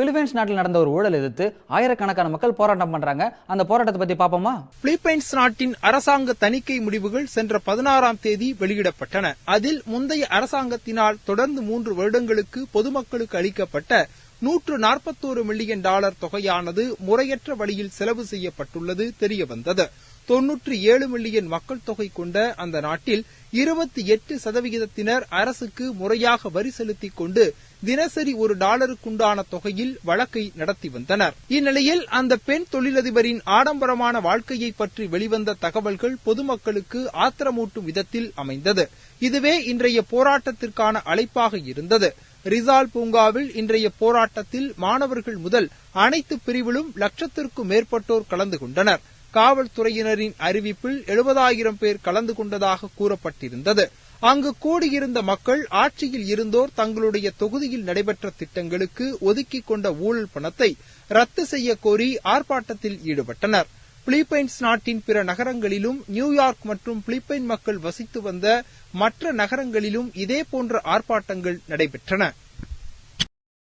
Philippines நாட்டில் நடந்த ஒரு ஊழல் எதிர்த்து ஆயிரக்கணக்கான மக்கள் போராட்டம் பண்றாங்க. அந்த போராட்டத்தை பத்தி பாப்போமா பிலிப்பைன்ஸ் நாட்டின் அரசாங்க தணிக்கை முடிவுகள் சென்ற பதினாறாம் தேதி வெளியிடப்பட்டன. அதில் முந்தைய அரசாங்கத்தினால் தொடர்ந்து மூன்று வருடங்களுக்கு பொதுமக்களுக்கு அளிக்கப்பட்ட நூற்று நாற்பத்தோரு மில்லியன் டாலர் தொகையானது முறையற்ற வழியில் செலவு செய்யப்பட்டுள்ளது தெரியவந்தது. தொன்னூற்று ஏழு மில்லியன் மக்கள் தொகை கொண்ட அந்த நாட்டில் இருபத்தி எட்டு சதவிகிதத்தினர் அரசுக்கு முறையாக வரி செலுத்திக் கொண்டு தினசரி ஒரு டாலருக்குண்டான தொகையில் வழக்கை நடத்தி வந்தனர். இந்நிலையில் அந்த பெண் தொழிலதிபரின் ஆடம்பரமான வாழ்க்கையை பற்றி வெளிவந்த தகவல்கள் பொதுமக்களுக்கு ஆத்திரமூட்டும் விதத்தில் அமைந்தது. இதுவே இன்றைய போராட்டத்திற்கான அழைப்பாக இருந்தது. ரிசால் பூங்காவில் இன்றைய போராட்டத்தில் மாணவர்கள் முதல் அனைத்து பிரிவிலும் லட்சத்திற்கும் மேற்பட்டோர் கலந்து கொண்டனர். காவல்துறையினரின் அறிவிப்பில் எழுபதாயிரம் பேர் கலந்து கொண்டதாக கூறப்பட்டிருந்தது. அங்கு கூடியிருந்த மக்கள் ஆட்சியில் இருந்தோர் தங்களுடைய தொகுதியில் நடைபெற்ற திட்டங்களுக்கு ஒதுக்கிக் கொண்ட ஊழல் பணத்தை ரத்து செய்ய கோரி ஆர்ப்பாட்டத்தில் ஈடுபட்டனர். பிலிப்பைன்ஸ் நாட்டின் பிற நகரங்களிலும் நியூயார்க் மற்றும் பிலிப்பைன் மக்கள் வசித்து வந்த மற்ற நகரங்களிலும் இதேபோன்ற ஆர்ப்பாட்டங்கள் நடைபெற்றன.